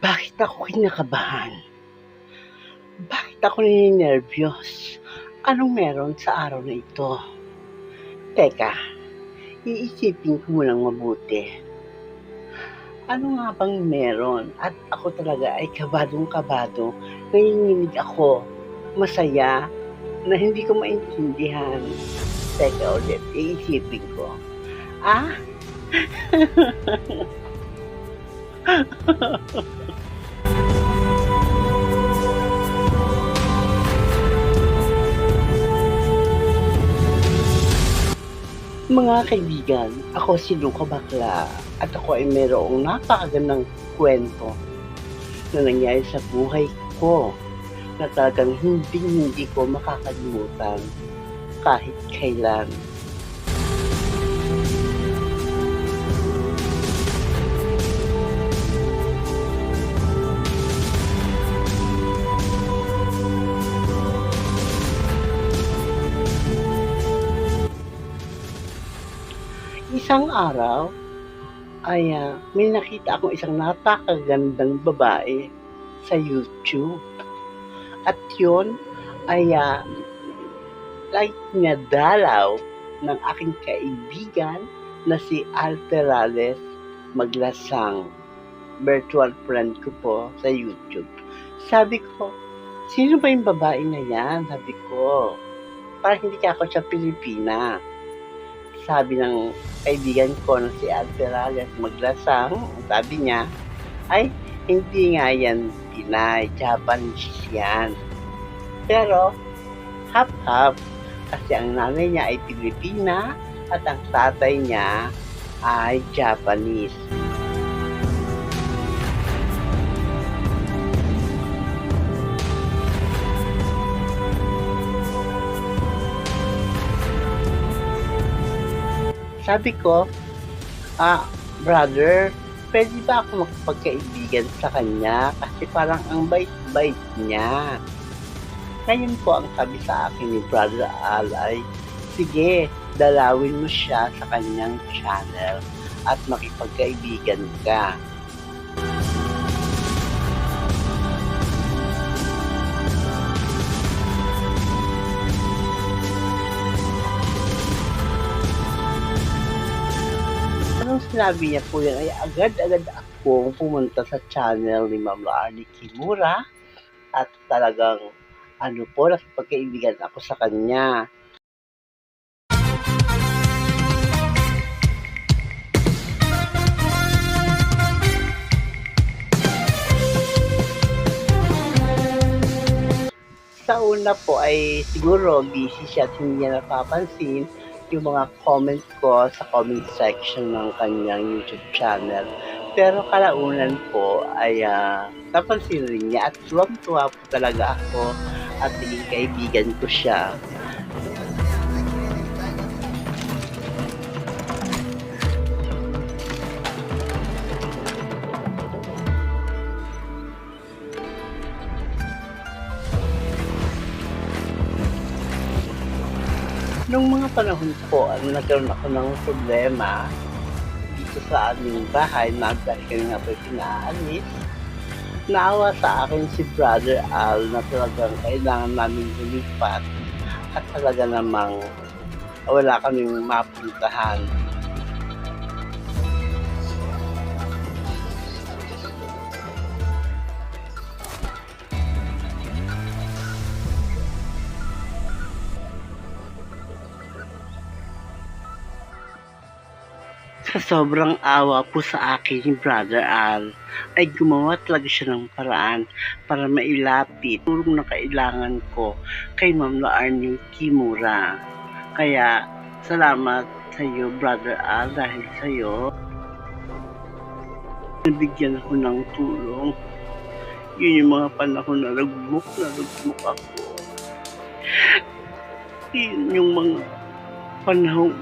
Bakit ako kinakabahan? Bakit ako nininervyos? Anong meron sa araw na ito? Teka, iisipin ko munang mabuti. Ano nga bang meron? At ako talaga ay kabadong-kabado. Nanginginig ako. Masaya na hindi ko maintindihan. Teka ulit, iisipin ko. Ah? Mga kaibigan, ako si Luca Bakla at ako ay mayroong napakagandang kwento na nangyari sa buhay ko na talagang hindi hindi ko makakalimutan kahit kailan. Isang araw ay ah, may nakita akong isang napakagandang babae sa YouTube. At yun ay uh, like niya dalaw ng aking kaibigan na si Al Perales Maglasang. Virtual friend ko po sa YouTube. Sabi ko, sino ba yung babae na yan? Sabi ko, para hindi ka ako sa Pilipina sabi ng kaibigan ko na si Al Perales maglasang, sabi niya, ay, hindi nga yan Pinay, Japanese yan. Pero, half-half, kasi ang nanay niya ay Pilipina at ang tatay niya ay Japanese. Sabi ko, ah, brother, pwede ba ako makapagkaibigan sa kanya? Kasi parang ang bait-bait niya. Ngayon po ang sabi sa akin ni Brother Al ay, sige, dalawin mo siya sa kanyang channel at makipagkaibigan ka. Sinabi niya po yan ay agad-agad ako pumunta sa channel ni Ma'am Arnie Kimura at talagang ano po, nakipagkaibigan ako sa kanya. Sa una po ay siguro busy siya at hindi niya napapansin yung mga comment ko sa comment section ng kanyang YouTube channel. Pero kalaunan po ay ah, napansin rin niya at tuwang-tuwa po talaga ako at naging kaibigan ko siya. Nung mga panahon po, ano, nagkaroon ako ng problema dito sa aming bahay na dahil kami nga po pinaalis. Naawa sa akin si Brother Al na talagang kailangan namin lumipat at talaga namang wala kaming mapuntahan. Sa sobrang awa po sa akin Brother Al, ay gumawa talaga siya ng paraan para mailapit tulong na kailangan ko kay Ma'am Laarne Kimura. Kaya, salamat sa iyo, Brother Al, dahil sa iyo, nabigyan ako ng tulong. Yun yung mga panahon na lagmok na lagmok ako. Yun yung mga panahon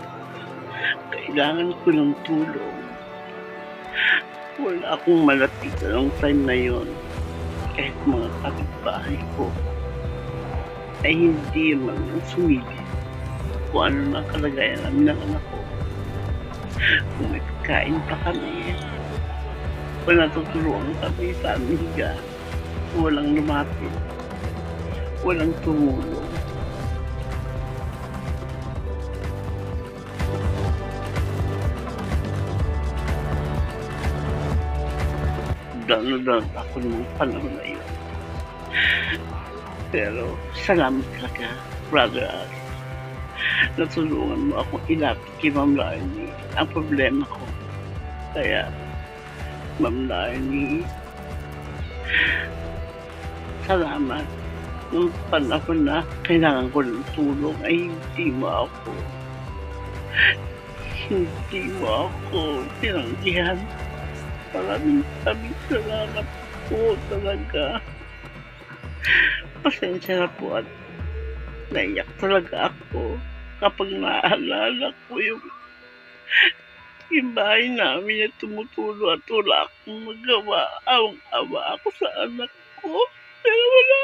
kailangan ko ng tulong. Wala akong malapitan ng time na yon. Kahit mga kapitbahay ko ay hindi man sumili kung ano na kalagayan namin ng anak ko. Kung may pagkain pa kami. Pag natutulungan kami sa amiga, walang lumapit. Walang tumulong. Down-down ako nung panahon na yun. Pero salamat talaga, brother Al. Natulungan mo akong ilapit kay Ma'am Lainey ang problema ko. Kaya, Ma'am Lainey, salamat. Nung panahon na kailangan ko ng tulong ay hindi mo ako hindi mo ako tinanggihan. Maraming maraming salamat po talaga. Pasensya na po at naiyak talaga ako kapag naalala ko yung yung bahay namin na tumutulo at wala akong magawa. Awang-awa ako sa anak ko. Pero wala